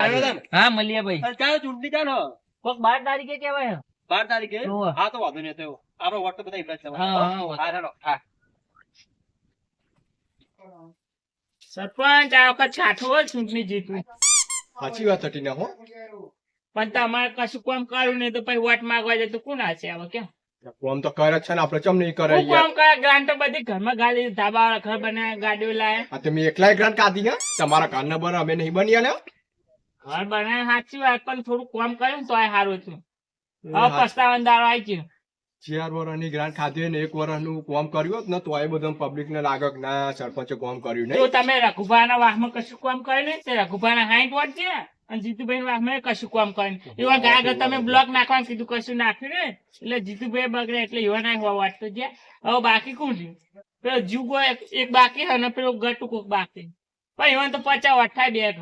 હા મળીએ ભાઈ. ચાલો ચૂંટણી ચાલો. કોક બાર તારીખે કેવાય બાર તારીખે? હા તો વાંધો નહીં તો આપણો વોટ બધા એમના હા, હા, ચાલો હા. સરપંચ આ વખત છાઠો હોય ચૂંટણી જીતવી. સાચી વાત હતી ને હો. પણ તમારે કશું કોમ કરું નહીં તો પછી વોટ માંગવા જાય તો કોણ હશે હવે કેમ? કોમ તો કરે જ છે ને આપણે ચમ નહીં કરે કોમ કરે ગ્રાન્ટ તો બધી ઘરમાં ગાડી ધાબા વાળા ઘર બનાવ્યા ગાડીઓ લાવે. હા તમે એકલાય ગ્રાન્ટ કાઢી ને તમારા ઘર ને બને અમે નહીં બની આલ્યા ઘર બનાવ્યા સાચી વાત પણ થોડું કામ કર્યું ને તો સારું હતું હવે પસ્તાવાનો દાડો આવી ગયો. ચાર વર્ષની ગ્રાન્ટ ખાધી ને એક વર્ષનું કોમ કર્યું હોત ને તો એ બધું પબ્લિક ને લાગે કે ના સરપંચે કોમ કર્યું નહીં. તમે રઘુભાના વાહમાં કશું કામ કર્યું નહીં? તે રઘુભાના હાઈટ વોટ છે? અને જીતુભાઈ વાહમાં કશું કોમ કર્યું એવા આગળ તમે બ્લોક નાખવાનું કીધું કશું નાખ્યું ને એટલે જીતુભાઈ બગડે એટલે એવા ના હોવા વાત તો જ્યાં હવે બાકી કોણ છે પેલો જીવગો એક બાકી અને પેલો ગટુ કોક બાકી. પણ તો પચાસ થાય બે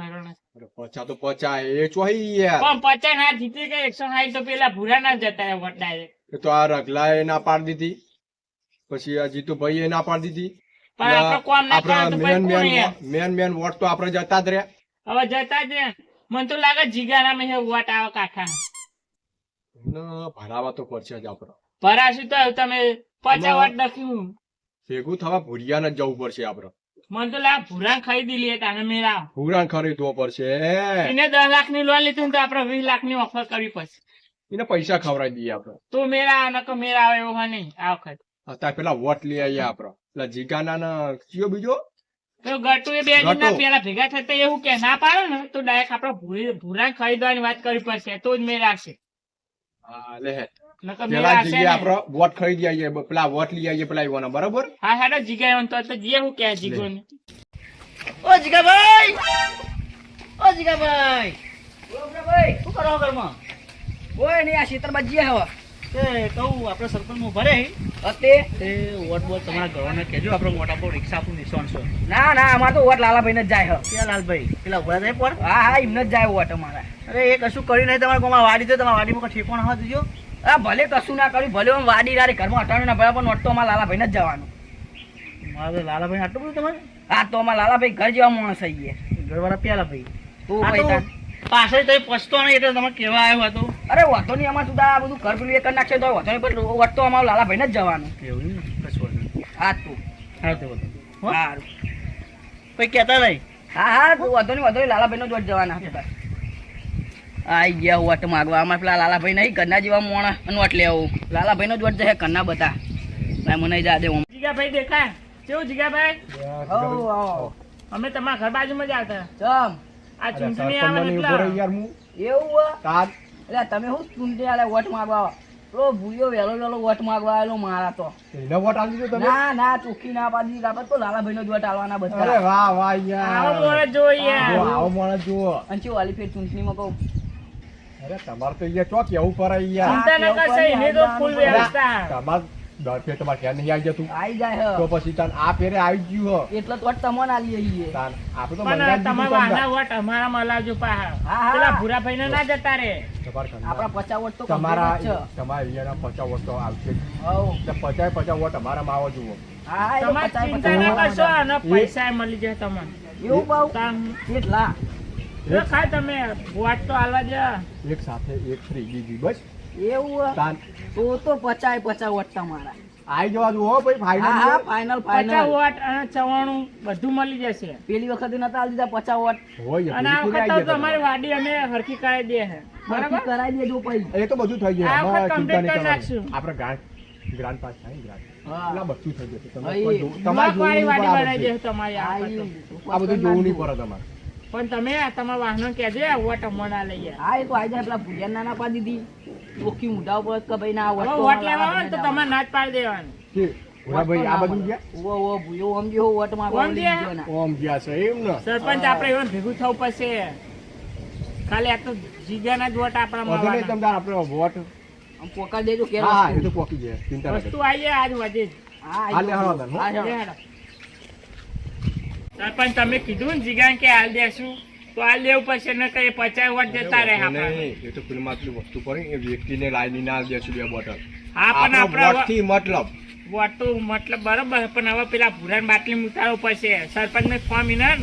પચા તો પચા એ ચોહી યાર. પણ ના જીતી કે એકસો સાઠ તો પેલા ભૂરા ના જતા વોટ ડાયરેક્ટ એ તો આ રગલાએ ના પાડી દીધી. પછી આ જીતુભાઈ એ ના પાડી દીધી. પણ આપણે કોમ ના કરે તો મેન મેન વોટ તો આપણે જતા જ રહ્યા. હવે જતા જ રહ્યા. મને તો લાગે જીગાના મેં વોટ આવે ના, ભરાવા તો પડશે જ આપણે ભરાશું તો તમે એમાં- વોટ લખ્યું. ભેગું થવા ભૂરિયાને જ જવું પડશે આપણે મને તો લા ભૂરા ખરીદી લે તાને મેળા. ભૂરાન ખરીદવો પડશે એને દસ લાખની લોન લીધી તો આપડે વીસ લાખની ઓફર કરવી પડશે. એને પૈસા ખવડાવી દઈએ આપડે તો મેરા આવે મેરા આવે એવો નહીં આ વખત. અત્યારે પેલા વોટ લઈ આવીએ આપડે પેલા જીગાના ના કયો બીજો? તો ગટુ એ બે જણના પેલા ભેગા થતા એવું કે ના પાડે ને તો ડાયરેક્ટ આપડે ભૂરી ભૂરા ખરીદવાની વાત કરવી પડશે તો જ મેળા આવશે. હા લે પેલા આવશે આપડે. વોટ ખરીદી આવીએ પેલા વોટ લઈ આવીએ પેલા આવ્યો બરોબર? હા હા જીગા તો તો જે હું કે જીગો ને ઓ જીગાભાઈ! ઓ જીગાભાઈ! ભાઈ શું કરો ઘરમાં? ઓય નહીં આ ખેતરમાં જઈએ હવે. તે કહું આપણે સરપંચનું ભરે અતે? તે વોટ બોટ તમારા ઘરોને કહેજો આપણે મોટા પર રિક્ષા આપું નિશાન છે. ના ના અમારે તો વોટ લાલાભાઈ જ જાય હે. ક્યાં લાલભાઈ? પેલા ઊભા થાય પણ હા હા એમને જ જાય વોટ અમારા. અરે એ કશું કરી નહીં તમારા ગામમાં વાડી તો તમારા વાડીમાં ઠેકોણ હા દીજો આ ભલે કશું ના કર્યું ભલે હું વાડી રાડી ઘરમાં અટાણું ના ભલે પણ અમારા લાલાભાઈને જ જવાનું. મારે લાલાભાઈ આટલું બધું તમારે? હા તો અમારા લાલાભાઈ ઘર જેવા માણસ ગયા ઘરવાળા પેલા ભાઈ. તું ભાઈ પાછળ તો પસ્તો નહીં એટલે તમારે કેવા આવ્યો હતો. અરે વાતો નહીં અમારે સુધા આ બધું ઘર પેલું એ કરી નાખશે તો વાતો નહીં પણ વટતો અમારા લાલાભાઈને જ જવાનું. એવું કશું હા તું. હા તો સારું કોઈ કહેતા નહીં? હા હા વાંધો નહીં વાંધો નહીં લાલાભાઈનો જ જવાના હતા. આઈ ગયા વટ માગવા. અમારે પેલા લાલાભાઈ નહીં ઘરના જેવા મોણા અને વોટ લાલાભાઈ નો જ વટ જશે ઘરના બધા. ભાઈ મને જા દે જીગાભાઈ દેખાય? કેવું જીગાભાઈ? આવો આવો અમે તમારા ઘર બાજુમાં જ આવતા. ચમ. આ ચૂંટણી આવે એવું એટલે તમે શું ચૂંટણી આલે વટ માગવા? પેલો ભૂયો વહેલો વહેલો વટ માગવા આવેલો મારા તો. એનો વટ આલી દીધો તમે? ના ના ચોખ્ખી ના પાડી આપણે તો લાલાભાઈ નો જ વોટ આલવાના અરે બધા વાહ યાર. આવો મોડે જોઈએ જો આવો માણસ જુઓ અને શું વાલી ફેર ચૂંટણીમાં કહું? અરે તમારે તો અહીંયા ચોક કેવું પડે ચિંતા ન કરશો એની તો ફૂલ વ્યવસ્થા. તમાર દર ફેર તમારે નહીં આવી જતું. આઈ જાય તો પછી તાન આ ફેરે આવી ગયું હો. એટલે તો તમને આલીએ છીએ તાન આપણે તો મંગાવી પણ દીધું તમારા તમને. અમારા મલાવજો પાહા. હા, હા. પેલા ભૂરાભાઈ ને ના જતા રે. આપણા પચાસ વોટ તો તમારા complete જ છે. તમારા એરિયાના પચાસ વોટ તો આવશે જ. હઉ. એટલે પચાસ પચાસ વોટ આવો જુઓ. તમારે ચિંતા ના કરશો અને એ- પૈસા મળી જાય તમને. એવું પાવ કેટલા? જો ખાય તમે વોટ તો હાલવા જ એક સાથે એક ફ્રી બીજી બસ. એવું તો તો પચાસ પચાસ વોટ તમારા. આઈ જવા દો ભાઈ હા હા ફાઇનલ ફાઇનલ પચાસ વોટ અને ચવાણું બધું મળી જશે. પેલી વખતે નતા આલી દીધા પચાસ વોટ. હોય અને આ વખત તો તમારી. વાડી અમે હરખી કરાવી દે છે. બરાબર? કરાવી દેજો પછી. એ તો બધું થઈ આ વખત કરી નાખશું. આપણે પાસ થાય હા. બધું થઈ જશે. તમે હા, કોઈ એ જો- તમારે વાડી બનાવી દે તમારી. આ બધું જોવું નહીં પડે તમારે. પણ તમે તમારા વાહનો કહેજો આ વોટ અમને લઈએ હા એ તો આજે પેલા ભૂલિયા નાના પાડી દીધી. ઓકી મુઢા ઉપર કે ભાઈ ના હવે વોટ લેવા અમારા તો તમારે ના જ પાડી દેવાની. કે ભોળાભાઈ આ બધું ગયા? ઓ ઓ ભૂયો ઓમ જેવો વોટમાં ઓમ જે? ઓમ ગયા છે એમ ને? સરપંચ આપણે એવું ભેગું થવું પડશે. ખાલી આ તો જીગાના જ વોટ આપણા તમને આપણે વોટ પોકાર દેજો કે હા એ તો પોકી જાય ચિંતા વસ્તુ જાય આજ વધે લે હા. સરપંચ તમે કીધું ને જીગાને કે હાલ દેશું તો હાલ લેવું પડશે ને કઈ પચાસ વર્ષ જતા રહે આપણા એ તો ફિલ્મ આટલી વસ્તુ પડી એ વ્યક્તિને લાઈની ના દેશું બે બોટલ. હા પણ આપણે મતલબ. વોટું તો મતલબ બરોબર પણ હવે પેલા ભૂરાન બાટલી ઉતારવું પડશે સરપંચ ને. ફોર્મ ઇનર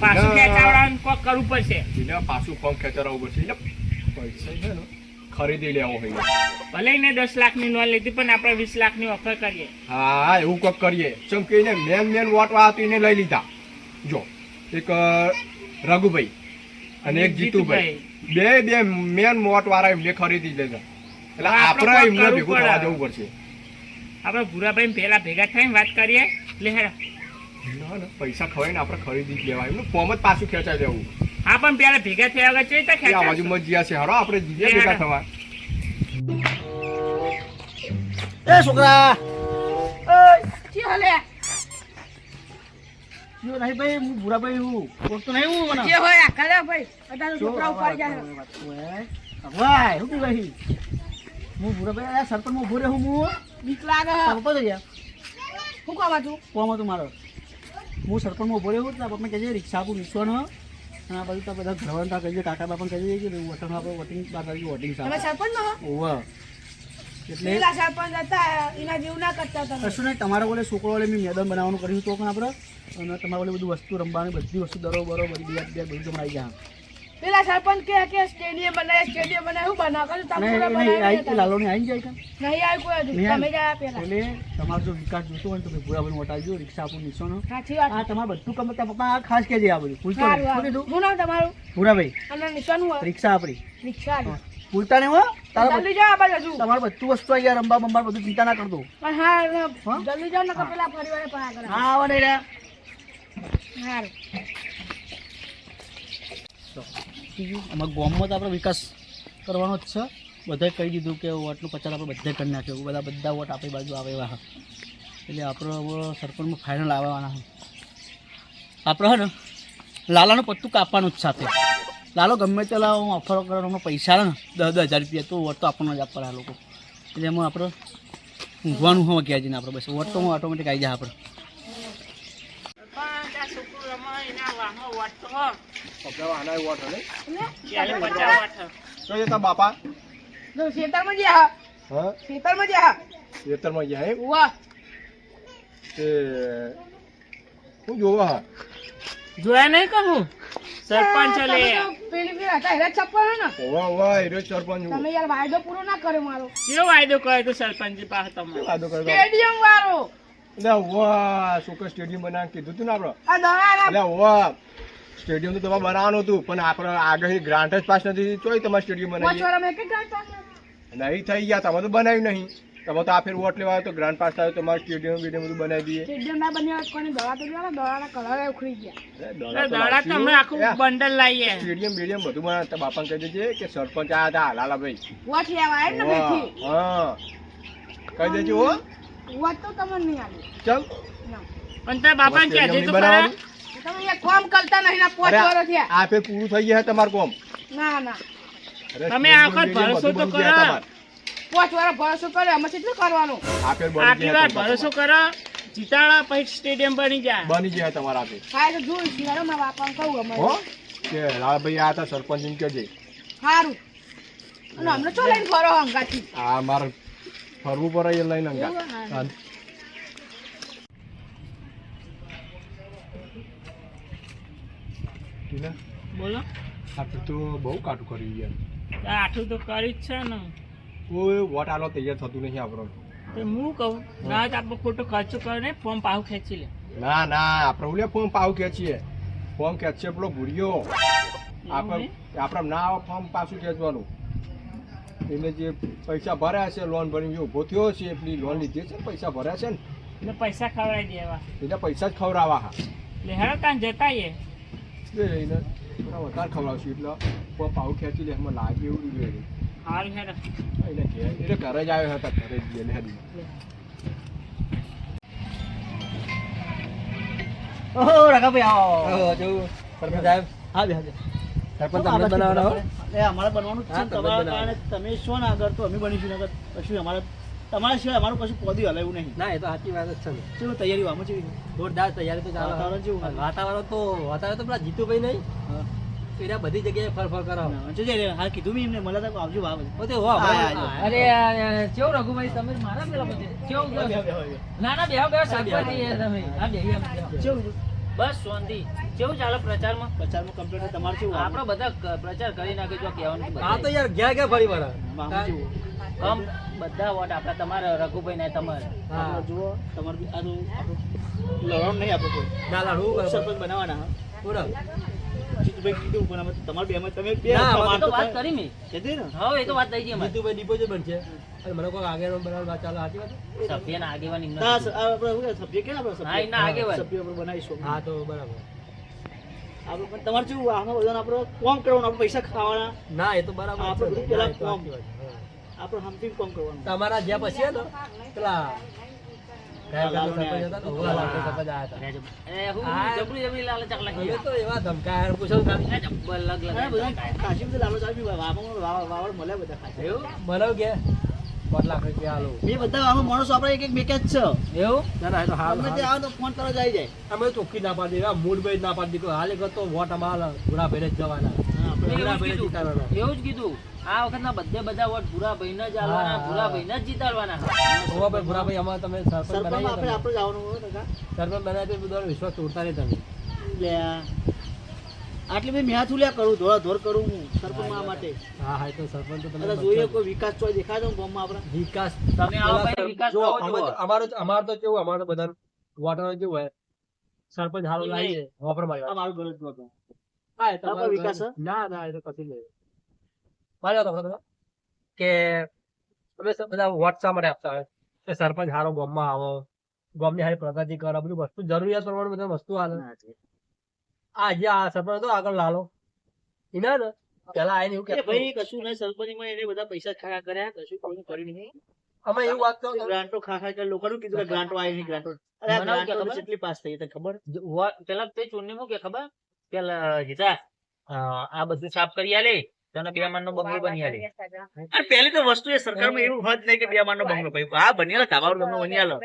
પાછું. ખેંચાવડાવવાનું કોક કરવું પડશે. પાછું ફોર્મ ખેતરાવું પડશે. પૈસા છે ને. ખરીદી લેવો હોય. ભલે ને દસ લાખની લોન લીધી પણ આપણે વીસ લાખની ઓફર કરીએ. હા એવું કોક કરીએ. ચમકીને મેન મેન વોટવા હતું એને લઈ લીધા. જો એક રઘુભાઈ અને એક જીતુભાઈ. બે બે મેન મોટ વાળા એમને ખરીદી લીધા. એટલે આપણે એમને ભેગું થવા જવું પડશે. આપણે ભૂરાભાઈ પેલા ભેગા થઈને વાત કરીએ. એટલે ના ના પૈસા ખવાય ને આપણે ખરીદી જ લેવાય. એમનું ફોર્મ જ પાછું ખેંચાઈ દેવું. હા પણ પેલા ભેગા થયા વગર રીતે એ આ બાજુ મજિયા છે હરો આપણે જીજે ભેગા થવા એ છોકરા! શું હાલે? યો નહીં ભાઈ હું ભૂરાભાઈ હું. તો નહીં હું મને. જે હોય આ કરે ભાઈ. અત્યારે છોકરા ઉપર જાય. વાય હું ભાઈ? હું ભૂરાભાઈ આ સરપંચ હું રહ્યો હું. હું બીક લાગે. હે. પપ્પા તો ગયા શું કામ હતું? કોમ હતું મારો. હું સરપંચમાં ઊભો રહ્યો તારા પપ્પા કહેજે રિક્ષા આપું નીચવાનો અને આ બધું તો બધા ઘરવાળા તા કહીએ કાકા બાપા કહી દઈએ કે વતન આપણે વોટિંગ બાર કરી વોટિંગ સાહેબ સરપંચ ઓવા એટલે સરપંચ હતા? એના જેવું ના કરતા તમે. કશું નહીં તમારા બોલે છોકરો વડે મેં મેદાન બનાવવાનું કર્યું તો પણ આપણે. અને તમારા બોલે બધું વસ્તુ રમવાની બધી વસ્તુ દરો બરો બધી બિયાર બધું તમને ગયા. પેલા સરપંચ કે કે સ્ટેડિયમ બનાવે સ્ટેડિયમ બનાય હું બનાવ કર્યું તમે પૂરા એને બનાવી આવી. જાય કાં નહીં આવ્યું કોઈ. નહીં? તમે જ આયા પેલા. એટલે તમારો જો વિકાસ જોતો હોય તો ભાઈ પૂરા ભાઈ વટાવજો રિક્ષા આપું નિશાનો. સાચી વાત. આ તમારે બધું કમ ત્યાં પપ્પા ખાસ કહેજે આ બધું. ભૂલતો સારું, નહીં. શું સારું. નામ તમારું? પૂરાભાઈ અને નિશાન હોય? રિક્ષા આપણી. રિક્ષા. ભૂલતા નહીં હો. જલ્દી જાવ આ બાજુ. હજુ. તમારે બધું વસ્તુ અહીંયા રંબા બંબા બધું ચિંતા ના કરતો. પણ હા? જલ્દી જાવ ને પેલા પણ આગળ હા આવા નહીં રહ્યા. હારું. બીજું અમારા ગામમાં તો આપણે વિકાસ કરવાનો જ છે. બધાએ કહી દીધું કે વોટનું પચાસ આપણે બધે કરી નાખ્યો. બધા બધા વોટ આપણી બાજુ આવે એવા. એટલે આપણો સરપંચમાં ફાઇનલ આવવાના આપણે હે ને લાલાનું પત્તું કાપવાનું જ સાથે. લાલો ગમે તેલા હું ઓફર કરવાનો પૈસા ને, દસ દસ હજાર રૂપિયા તો વોટ તો આપણને જ આપવાના લોકો. એટલે એમાં આપણે ઊંઘવાનું હોય ક્યાં જઈને આપણે બસ. વોટ તો હું ઓટોમેટિક આવી જાય આપણે સરપંચ, આ છોકરું રમે એના વાહમાં વોટ તો બાપા ખેતરમાં જ્યાં હા? ખેતરમાં જ્યાં ખેતરમાં ગયા વાહ તે શું જોવા હા? જોયા નહીં કહું સરપંચ લે. પેલી પેલી હતા હેરા છપ્પન હે ને? ઓવા ઓવા હીરો સરપંચ તમે યાર વાયદો પૂરો ના કર્યો મારો. કેવો વાયદો કર્યો તો સરપંચ પાસે તમે વાદો કર્યો સ્ટેડિયમ વાળો. એટલે વાહ છોકરા સ્ટેડિયમ બનાવવાનું કીધું તું ને આપણે. એટલે ઓવા સ્ટેડિયમ તો તમારે બનાવવાનું હતું પણ આપણે આગળ ગ્રાન્ટ જ પાસ નથી ચોય તમારે સ્ટેડિયમ પાડ્યા. નહીં થઈ ગયા તમે તો બનાવ્યું નહીં. તમે તો આ ફેર વોટ લેવા આવ્યો તો ગ્રાન્ડ પાસ થયો તમારે સ્ટેડિયમ વિડિયમ બધું બનાવી દઈએ. સ્ટેડિયમ ના બન્યો કોને દવા તો દેવાના દવાના કલર ઉખડી ગયા. દવા તો અમે આખું બંડલ લાવીએ. સ્ટેડિયમ બીડિયમ બધું બનાવતા બાપાને કહી દેજે કે સરપંચ આ હતા લાલાભાઈ વોટ લેવા આવ્યા ને હા. કહી દેજો હો. વોટ તો તમને નહીં આવી ચાલ. ના. પણ તારા બાપાને સ્ટેડિયમ કહેજે નહીં તો ખરા. તમે એ કામ કરતા નહીં ના પોચ વર્ષ થયા. આ ફેર પૂરું થઈ ગયા તમારું કોમ. ના ના. તમે આખો ભરોસો તો કરો. પોચ વર્ષ ભરોસો કરે અમે કેટલું કરવાનું? આટલી વાર ભરોસો કરો જીતાડા પછી સ્ટેડિયમ બની જાય બની ગયા તમારા આપે. હા તો જોઈ શિયાળો મારા બાપાને કહું અમે હો? કે લાલાભાઈ આ તો સરપંચ ને કહેજે. સારું અને અમને ચો લઈને ફરો હંગાથી આ મારે ફરવું પડે એ લઈને અંગા બોલો આ તો બહુ કાટું કર્યું યાર આ તો કરી જ છે ને કોઈ વોટ આલો તૈયાર થતું નહીં આપણો તો હું કહું ના આપણે ખોટો ખર્ચો કરે ને ફોર્મ પાછું ખેંચી લે ના ના આપણે ઓલે ફોર્મ પાવ ખેંચીએ ફોર્મ ખેંચીએ પેલો ભૂરિયો આપણે આપણે ના આવે ફોર્મ પાછું ખેંચવાનું એને જે પૈસા ભર્યા છે લોન ભરીને જે ઊભો થયો છે એટલી લોન લીધી છે પૈસા ભર્યા છે ને? એટલે પૈસા ખવડાવી દેવા. એટલે પૈસા જ ખવડાવવા હા. એટલે હેડો ત્યાં જતા આવીએ. એ એને થોડા વધારે ખવડાવશું એટલે ફોર્મ પાઉ ખેંચી લે એમાં લાગે એવું જોઈએ સારું હેડો. એને ઘેર એટલે ઘરે જ આવ્યો હતા ઘરે જ ગયેલે ઓહો રાઘાભાઈ આવો. સરપંચ સાહેબ. હા બે સરપંચ તમને બનાવવાનો? અમારે છે તમારા કારણે તમે છો ને આગળ તો અમે બનીશું નકર કશું અમારે તમારા સિવાય અમારું કશું પોદી હલે એવું નહીં. ના એ તો સાચી વાત જ છે ચલો તૈયારી આમાં છે જોરદાર તૈયારી તો વાતાવરણ છે? વાતાવરણ તો વાતાવરણ તો પેલા જીતુભાઈ નહીં. એના બધી જગ્યાએ ફર ફર કરાવો હા કીધું મેં એમને આવજો વાવ. પોતે હો અરે કેવું રઘુભાઈ તમે મારા પેલા કેવું બે, બે, કેવું? બે, બે. ના ના બેહો બેહો સરપંચ તમે. હા બેહી કેવું છે? બસ સોંધી કેવું ચાલે પ્રચારમાં? પ્રચારમાં કમ્પ્લીટ તમારે શું આપણે બધા પ્રચાર કરી નાખી જો કહેવાનું હા તો યાર ગયા ગયા ફરી વાળા આમાં શું કમ બધા વોટ આપણા તમારા રઘુભાઈ ને તમારે. જુઓ તમારું આ તો લડવાનું નહીં આપણે કોઈ. ના લડવું સરપંચ બનાવવાના બોલો જીતુભાઈ કીધું પણ અમે તમારે બે તમે બે ના, તમારે એ તો તો વાત કરી મેં. કીધી ને? હવે એ તો વાત થઈ ગઈ અમારે. જીતુભાઈ ડિપોઝિટ બનશે અને મને કોઈ આગળ બનાવવા વાત ચાલે સાચી વાત સભ્યના આગેવાન એમને ના, આપણે સભ્ય કે આપણે સભ્ય? હા, આગેવાન. સભ્ય આપણે બનાવીશું. હા તો બરાબર. આપણે પણ તમારે શું આમાં બધાને આપણે કોમ કરવાનું આપણે પૈસા ખાવાના? ના એ તો બરાબર આપણે પેલા કોમ. આપણે હમથી કોમ કરવાનું. તમારા જ્યાં પછી પેલા પાંચ લાખ રૂપિયા આલો. એ બધા આમાં માણસો આપણે એક એક મેકે જ છે. એવું? ના, એ તો હાલ ગમે તે આવે તો ફોન તરત આવી જાય. અમે ચોખ્ખી ના પાડી મૂળ મૂડ ભાઈ ના પાડી દીધું. હાલ એક તો વોટ અમારા ભૂરા ભેરે જ જવાના. એવું જ કીધું. આ વખત વખતના બધે બધા વોટ ભૂરા ભાઈને જ આલવાના હા, ભૂરા હા. ભાઈને જ જીતાડવાના. ઓવા ભાઈ ભૂરા ભાઈ અમારે તમે સરપંચ આપણે આપણે જવાનું હોય કાકા. સરપંચ બનાવી તો બધો વિશ્વાસ તોડતા નહીં તમે. લે આટલી બધી મેહાથું લ્યા કરું ધોળા ધોર કરું હું સરપંચ આ માટે. હા હા તો સરપંચ તો તમે જોઈએ કોઈ વિકાસ ચોય દેખાય તો ગામમાં આપણે. વિકાસ તમે આવો ભાઈ વિકાસ જો અમારો અમારો તો કેવું અમારો બધા વોટર કેવું હોય સરપંચ હારો લાવીએ વાપર મારી આ મારું ગલત નહોતું. હા એ તો તારો વિકાસ ના ના એ તો કશું નહીં. મારી વાત કે અમે બધા વોટ શા માટે આપતા હોય. કે સરપંચ હારો ગામમાં આવો. ગામની હારી પ્રગતિ કરો બધું વસ્તુ જરૂરિયાત પ્રમાણે બધા વસ્તુ હાલે. આ જે. આ સરપંચ હતો આગળ લાલો. એના ને પેલા આવીને એવું કે ભાઈ કશું નહીં સરપંચમાં એને બધા પૈસા ખા ખા કર્યા કશું કોઈ કર્યું નહીં. અમે એવું વાત કરો કે ગ્રાન્ટો ખાખા કર્યા લોકોનું કીધું કે ગ્રાન્ટો આવી નહીં ગ્રાન્ટો. અરે આ મને એવું કે ગ્રાન્ટો ખબર? કેટલી પાસ થઈ તને ખબર? પેલા તે ચૂંટણી માં કે ખબર? પેલા જીતા આ બધું સાફ કરી આલે તને બે માન નો બંગલો બની આલે. અરે પહેલી તો વસ્તુ એ સરકારમાં એવું હોત નહીં કે બે માળનો બંગલો ભાઈ આ બનેલા તમારું બંગલો બની આલે.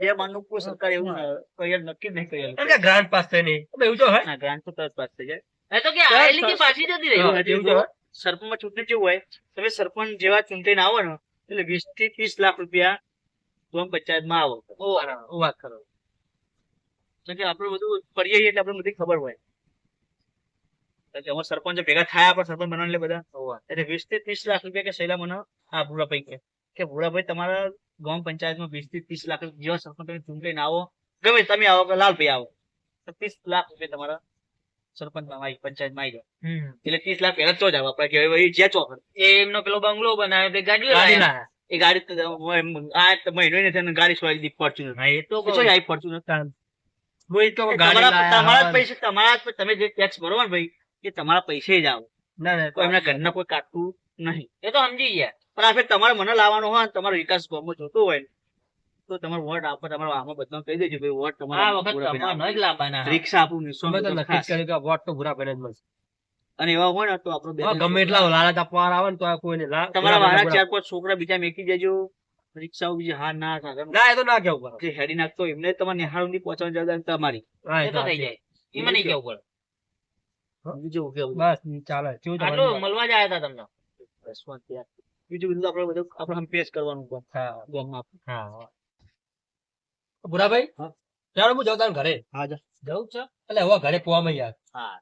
બે માળનું કોઈ સરકાર એવું કઈ નક્કી જ નહીં કરી આલે. ગ્રાન્ટ પાસ થઈ નહીં. એવું તો હોય? ના ગ્રાન્ટ તો તરત પાસ થઈ જાય. એ તો કે આયેલી કે પાછી જતી રહી. એવું તો સરપંચમાં ચૂંટણી કેવું હોય. તમે સરપંચ જેવા ચૂંટણી આવો ને એટલે વીસથી ત્રીસ લાખ રૂપિયા ગ્રામ પંચાયતમાં આવો. વાત કરો. એટલે કે આપણે બધું કરીએ એટલે આપણે બધી ખબર હોય. એટલે અમારા સરપંચ ભેગા થાય આપણે સરપંચ એટલે બધા. એટલે વીસથી ત્રીસ લાખ રૂપિયા કે સહેલા મને હા ભૂરાભાઈ કે. કે ભૂરાભાઈ તમારા ગામ પંચાયતમાં વીસથી ત્રીસ લાખ જેવા સરપંચ તમે ચૂંટાઈને આવો. ગમે તમે આવો કે લાલભાઈ આવો. તો ત્રીસ લાખ રૂપિયા તમારા સરપંચમાં આવી પંચાયતમાં આવી જાય એટલે ત્રીસ લાખ પહેલા તો જ આવે. આપણે કે જ્યાં ચોકડ. એમનો પેલો બંગલો બનાવ્યો તે ગાડી લાયા. એ ગાડી આ મહિનો નથી ગાડી સોળી દીધી ફોર્ચ્યુનર એ તો એ આવી ફોર્ચ્યુનર તમારા તમારા જ પૈસા તમારા જ તમે જે ટેક્સ ભરો ને ભાઈ એ તમારા પૈસે જ આવો. ના એમના ઘરના કોઈ કાઢતું નહીં. એ તો સમજી ગયા. પણ આ ફેર તમારે મને લાવવાનો હોય તમારો વિકાસ ગામમાં જોતો હોય ને, તો તમારો વોટ આપો તમારો આમાં બધા કહી દેજો ભાઈ વોટ આ વખત તમારે જ લાવવાના. રિક્ષા આપું નિશો તો નક્કી જ કર્યું કે વોટ તો ભૂરા ભાઈને જ મળશે. અને એવા હોય ને તો આપણો બે ગમે એટલા લાલચ આપવા આવે ને તો કોઈને તમારા મારા ચાર પાંચ છોકરા બીજા મેકી દેજો. રિક્ષાઓ બીજી હા ના ના એ તો ના કેવું પડે. જે હેડી નાખતો એમને તમારે નિહાળું ની પહોંચવાની જવાબદારી તમારી. એ તો થઈ જાય. એમાં નહીં કેવું પડે. બીજું કેવું બસ ચાલે. કેવું ચાલે? મળવા જ આવ્યા હતા તમને? બસ વાત યાર. બીજું બધું આપણે બધું આપણે આમ પેશ કરવાનું ગામ- હા. ગામમાં હા ભુરાભાઈ? હા. ચાલો હું જાઉં તાર ઘરે. હા જા. જવું છે? એટલે હવે ઘરે પોવામાં યાર હા.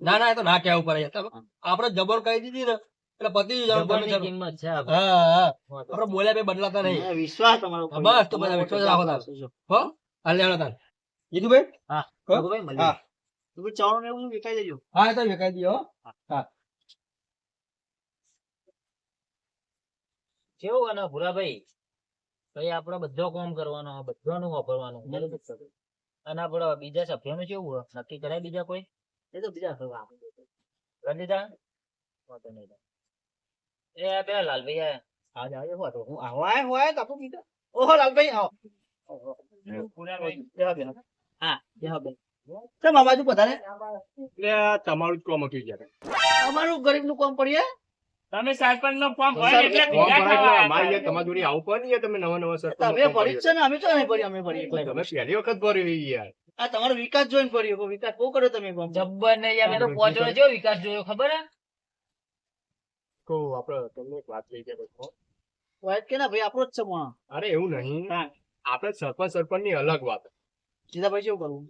ના ના એ તો ના કેવું પડે યાર. જબર કહી દીધી ને એટલે પતિ. કિંમત છે હા બોલ્યા બે બદલાતા નહીં. વિશ્વાસ તમારો બસ તો બધા વિશ્વાસ રાખો તાર. હો? હાલ તાર હા ભાઈ હા. તો ભાઈ ચાવડું ને એવું વિકાઈ દેજો હા એ તો વેકાઈ દઈએ હો. કેવું અને ભૂરાભાઈ? ભાઈ આપણે બધો કામ કરવાનો બધાનું વાપરવાનું? અને આપણે બીજા સભ્યોનું કેવું હોય? નક્કી કરાય બીજા કોઈ? એ તો બીજા દીધા વાંધો નહીં એ આ પેલા લાલભાઈ આયા. આજે આજે હું તો હું આવો. આય હોય તો કીધું ઓહો લાલભાઈ આવો. હા બેહો, બેહો. કેમ આ બાજુ બધાને એટલે તમારું જ કોમ હતું યાર અમારું ગરીબનું કોમ પડીએ તમે સરપંચ નો ફોર્મ ભરો એટલે કોમ ભેગા ભરાય એટલે થવા અમારે તમારી જોડે આવું પડે ને યાર તમે નવા નવા સરપંચ તમે ભરી છે ને અમે તો નહીં ભરી અમે ભરી એકલા તમે પહેલી વખત ભર્યું યાર. આ તમારો વિકાસ જોઈને ભર્યો વિકાસ કો કર્યો તમે જબ્બર ને યાર મેં તો વિકાસ જોયો ખબર હે? તો આપણે તમને એક વાત લઈ ગયા વાત કે ના ભાઈ આપણો જ છે પણ અરે એવું નહીં. આપણે સરપંચ સરપંચની અલગ વાત. સીતાભાઈ શું કરવું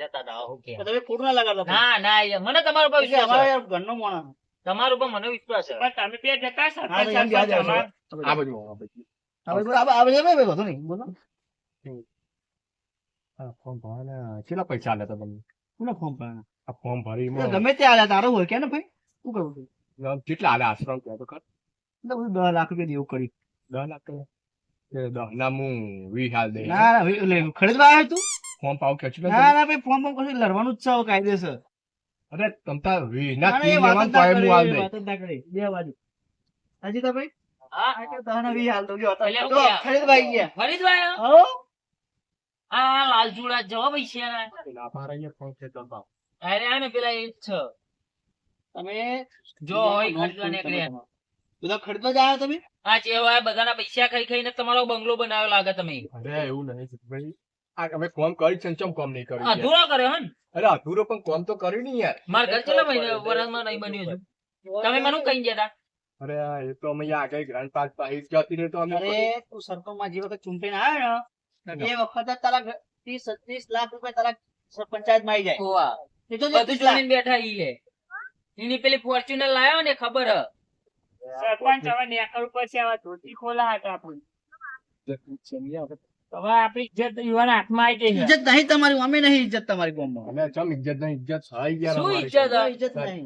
જતા હતા. ઓકે. તમે ખોટું ના લગાડો ના ના મને તમારા ઉપર વિશ્વાસ અમારા યાર ઘરનો માણસ તમારા ઉપર મને વિશ્વાસ છે. પણ તમે બે જતા સરપંચ તો એમ બી આજે સરપંચ આવશે. અમાર- આ બાજુ આ બાજુ. હા, ભાઈ, બરાબર, આ ભાઈ, ભાઈ, વાંધો નહીં, બોલો. આ ફોર્મ ભરવાના કેટલા પૈસા આલ્યા તા તમને? કોને ફોન કર્યો? આ ફોર્મ ભરી ગમે તે આલ્યા, તારું હોય કે ને ભાઈ? શું કરવું કેટલા આલ્યા આશ્રમ? કહો તો દસ લાખ રૂપિયા દેવું કરી. દસ લાખ તો એ દસ ના હું વીસ હાલ દે. ના ના ભાઈ, ખરીદવા આવ્યો તું. ફોર્મ પાવ ખેંચી લો ના ના ભાઈ ફોન ફોન કશું લડવાનું જ છે કાયદેસર. અરે તમતા વીસ ના, ના ના, એ ત્રીસ વાત જ લેવાનું ના તો કરી, હું હાલ દે. વાત ના કરી. બે બાજુ. હાજી તા ભાઈ? હા. આ કે તને વી હાલ દો, લ્યો, તો- એટલે હું તો કહ્યા? ખરીદવા ગયા. ફરીદવા આવ્યો? હો? આ લાલચુડા જવા પૈસા ના પાર અહીંયા ફોર્મ ખેંચવા પાવ. અરે આ ને પેલા એ છે. તમે જો હોય ખરીદવા નીકળ્યા. બધા ખરીદવા જાય તમે? આ જેવા બધાના પૈસા ખાઈ ખાઈને તમારો બંગલો બનાવ્યો લાગે તમે. અરે એવું નહીં ભાઈ આ અમે કોમ કરી છે ને ચમ કોમ નહીં કર્યું અધૂરો કર્યો હે અરે અધૂરો પણ કોમ તો કર્યું નહીં યાર. મારા ઘર ચલા મહિને વરસમાં નહીં બન્યું છે તમે મને કઈ ગયા અરે આ એ તો અમે આગળ ગ્રાન્ડ પાસ પાસ જતી રહી તો અમે અરે તું સરપંચમાં જે વખત ચૂંટણી આવ્યો ને એ વખત જ તારા ત્રીસ ત્રીસ લાખ રૂપિયા તારા પંચાયતમાં આવી જાય. હોવા. એ તો બધું 30 લાખ. બેઠા ઈ. એની પેલી ફોર્ચ્યુનર લાયો ને ખબર હ? સરપંચ હવે નેકર ઉપર છે હવે ધોતી ખોલા હતા આપણું હવે આપણી ઇજ્જત યુવાના હાથમાં આવી ગઈ છે. ઇજ્જત નહીં તમારી અમે નહીં ઇજ્જત તમારી ગામમાં. અમે ચમ ઇજ્જત નહીં ઇજ્જત સાઈ યાર શું ઇજ્જત? હ? નહીં.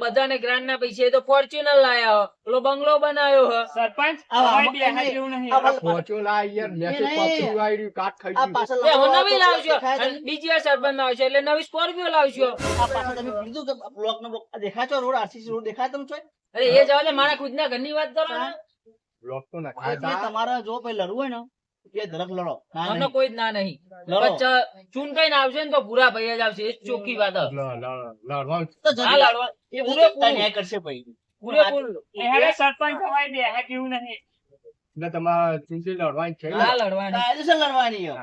બધાને ગ્રાન્ડ ના પૈસે તો ફોર્ચ્યુનર લાયા પેલો બંગલો બનાવ્યો હ. સરપંચ આવા- હવે બે હાથ નહીં. જેવું નહીં. આ વાત- પહોંચ્યો ના યાર મેસેજ પાછું આવ્યું કાટ ખાઈ ગયું. હું નવી તો લાવશો. દેખાય અને તમને? બીજી વાર સરપંચ આવશે એટલે નવી સ્કોર્પિયો લાવશો. આ પાછળ તમે કીધું કે બ્લોક નો રોડ આરસીસી રોડ દેખાય તમે છો અરે એ જવા દે મારા ખુદના ઘરની વાત કરો ને. બ્લોક તો ના તમારા તમારે જો પેલા લડવું હોય ને બે ધરક લડો. મને કોઈ જ ના નહીં. આવશે ને તો ભૂરા ભાઈ જ આવશે. એ ચોખ્ખી વાત એ ન્યાય કરશે ભાઈ. પૂરેપૂરું. એ હવે સરપંચ હવે બે હાથ જેવું નહીં. એટલે તમારે ચૂંટણી લડવાની છે? લડવાની. લડવાની છે.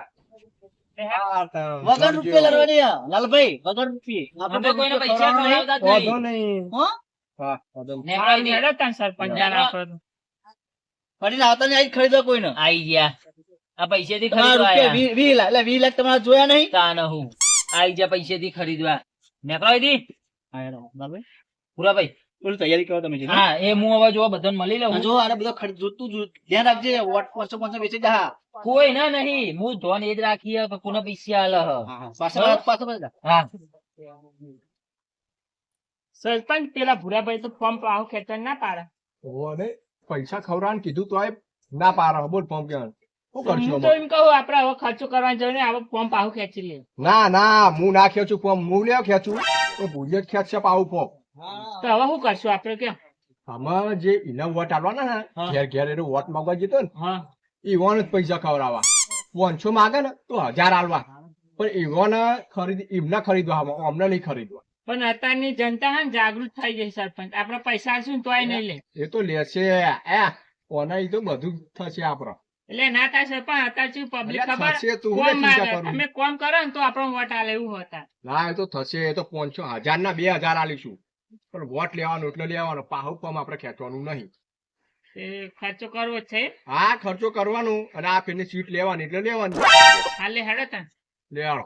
બે હાથ આ તારો વગર રૂપિયા લડવાની લાલભાઈ વગર રૂપિયે. અમે કોઈને પૈસા ખવડાવતા નહીં. નહીં. હા? વાંધો નહીં. નેકળાઈ દે. હેડો તાન સરપંચ જાણ આવતા નહીં આજ ખરીદો કોઈને? આઈ ગયા. આ પૈસેથી થી ખરીદવા વી- લાખ એટલે વી લાખ તમારા જોયા નહીં? તા ન હું. આઈ ગયા પૈસેથી ખરીદવા. નીકળો દી પૂરા ભાઈ. તૈયારી કરો તમે હા. એ હું હવે જો બધાને મળી લઉં જો આને બધો ખર્ચ જોતું જો ધ્યાન રાખજે વોટ પાંચસો પાંચસો વેચી જા. કોઈ ના નહીં. હું ધોન એ જ કોને પૈસા આલે હા. સરપંચ પેલા ભૂરાભાઈ તો પંપ પાહો ખેતર ના પાડે. ઓને પૈસા ખવડાવવાનું કીધું તોય ના પાડો. બોલ પંપ કેવાનું? હું તો એમ કહું આપડે હવે ખર્ચો કરવાની જરૂર નહીં આપણે ફોર્મ પાહો ખેંચી લે ના ના હું ના ખેંચું ફોર્મ હું લે ખેંચું. તો ભૂલે જ ખેંચશે પાવું ફોર્મ તો હવે શું કરશું આપડે કેમ? આમાં જે ઇનામ વોટ આલવાના ને ઘેર ઘેર એનો વોટ માંગવા જતો ને હા. જ પૈસા ખવડાવવા. પાંચસો માગે ને તો હજાર આલવા. પણ ઈવોને ખરીદ એમને ખરીદવા અમને નહીં ખરીદવા. પણ અત્યારની જનતા હે જાગૃત થઈ ગઈ સરપંચ. આપડે પૈસા ને તોય નહીં લે. એ તો લેશે. એ ઓને તો બધું જ થશે આપડે એટલે ના થાય પણ અત્યારે પબ્લિક ખબર? કોમ માગે કરું? તમે કોમ કરો ને તો આપણો વોટ આલે એવું હતા. ના એ તો થશે એ તો પાંચસો હજાર ના બે હજાર આલીશું. પણ વોટ લેવાનો એટલે લેવાનો પાહુ પમ આપણે ખેંચવાનું નહીં. એ ખર્ચો કરવો છે? હા ખર્ચો કરવાનો અને આ પેલી સીટ લેવાની એટલે લેવાની. હાલે હેડો તા લેવાનો